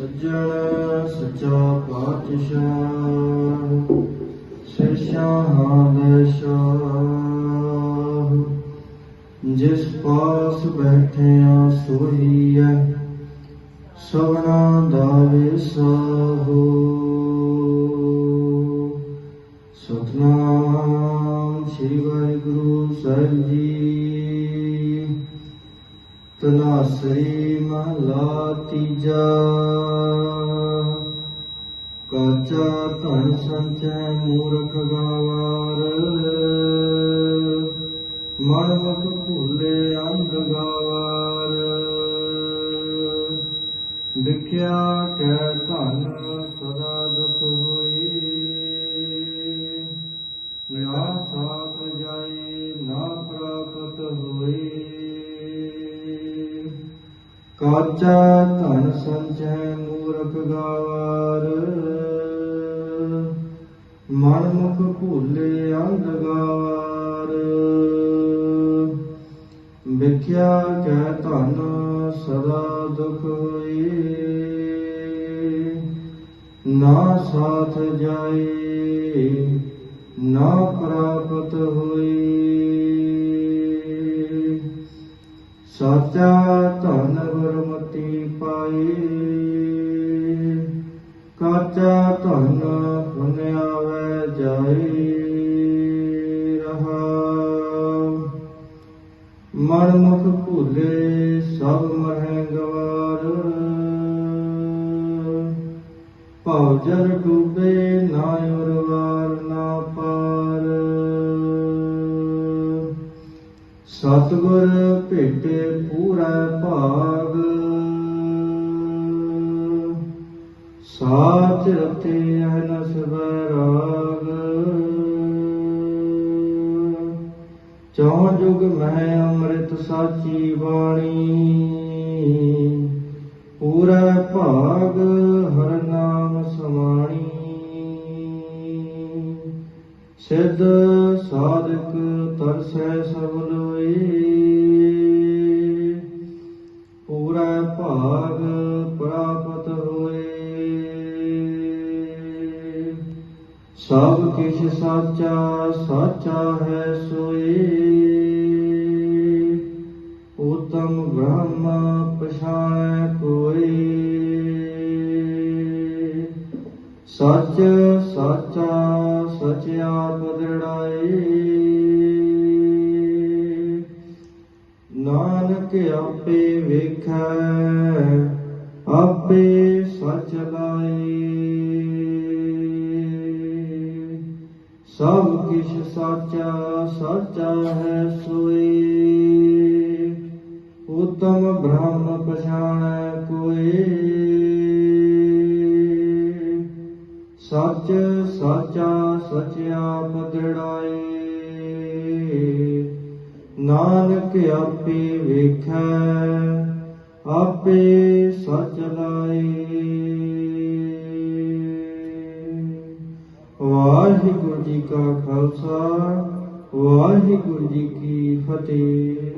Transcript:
ਸੱਜਣ ਸੱਚਾ ਪਾਤਸ਼ਾਹ ਸਿਰਸ਼ਾਂ ਦੇ ਸ਼ਾਹ। ਜਿਸ ਪਾਸ ਬੈਠਿਆ ਸੋਈ ਹੈ ਸਭਨਾ ਦਾ ਵਿਸਾਹੋ। ਸਤਨਾਮ ਸ੍ਰੀ ਵਾਹਿਗੁਰੂ ਸਾਹਿਬ ਜੀ। ਤਨਾਸਰੀ ਮਹਲਾ ਤੀਜਾ ਕਾਚਾ ਧਨ ਸੰਚੈ ਮੂਰਖ ਗਾਵਾਰ। ਮਨ ਮੁਖ ਭੂਲੇ ਅੰਧ ਗਾਵਾਰ। ਵਿਖਿਆ ਕੈ ਧਨ ਸਦਾ ਦੁਖ ਹੋਈ। ਕਾਚਾ ਧਨ ਸੰਚੈ ਮੂਰਖ ਗਾਵਾਰ। ਮਨ ਮੁਖ ਭੂਲੇ ਅੰਧ ਗਾਵਾਰ। ਵਿਖਿਆ ਕੈ ਧਨ ਸਦਾ ਦੁਖ ਹੋਈ ਨਾ ਸਾਥ ਜਾਏ, ਨਾ ਪ੍ਰਾਪਤ ਹੋਈ ਸਾਚਾ ਧਨ ਗੁਰਮਤੀ ਪਾਈ ਕਾਚਾ ਧਨ ਪੁਨ ਆਵੇ ਜਾਈ ਰਹਾ। ਮਨ ਮੁਖ ਭੂਲੇ ਸਭ ਮਰਹਿ ਗਵਾਰ। ਭਉ ਜਰ ਡੂਬੇ ਨਾ ਉਰਵਾਰ। ਸਤਿਗੁਰ ਭੇਟੇ ਪੂਰਾ ਭਾਗ। ਸਾਚ ਰਤੇ ਅਨਸ ਬੈਰਾਗ ਚੌ ਜੁਗ ਮਹਿ ਅੰਮ੍ਰਿਤ ਸਾਚੀ ਬਾਣੀ। ਪੂਰਾ ਭਾਗ ਹਰ ਨਾਮ ਸਮਾਣੀ। ਸਿੱਧ ਸਾਧਕ ਤਰਸੈ ਸਭ ਪੂਰਾ ਭਾਗ ਪ੍ਰਾਪਤ ਹੋਏ। ਸਭ ਕਿਛ ਸਾਚਾ ਸਾਚਾ ਹੈ ਸੋਏ। ਉਤਮ ਬ੍ਰਹਮ ਪਛਾਣੈ ਕੋਈ ਸੱਚ, ਸਾਚਾ ਸਚ ਆਪ ਨਾਨਕ ਆਪੇ ਵੇਖੈ, ਆਪੇ ਸਚ ਲਾਏ ਸਭ ਕਿਛ ਸਾਚਾ ਸਾਚਾ ਹੈ ਸੋਈ ਉਤਮ ਬ੍ਰਹਮ ਪਛਾਣੈ ਕੋਈ ਸੱਚ, ਸਾਚਾ ਸਚ ਪਦੜਾਏ ਨਾਨਕ ਆਪੇ ਵੇਖੈ ਆਪੇ ਸਚ ਲਾਏ। ਵਾਹਿਗੁਰੂ ਜੀ ਕਾ ਖਾਲਸਾ ਵਾਹਿਗੁਰੂ ਜੀ ਕੀ ਫਤਿਹ।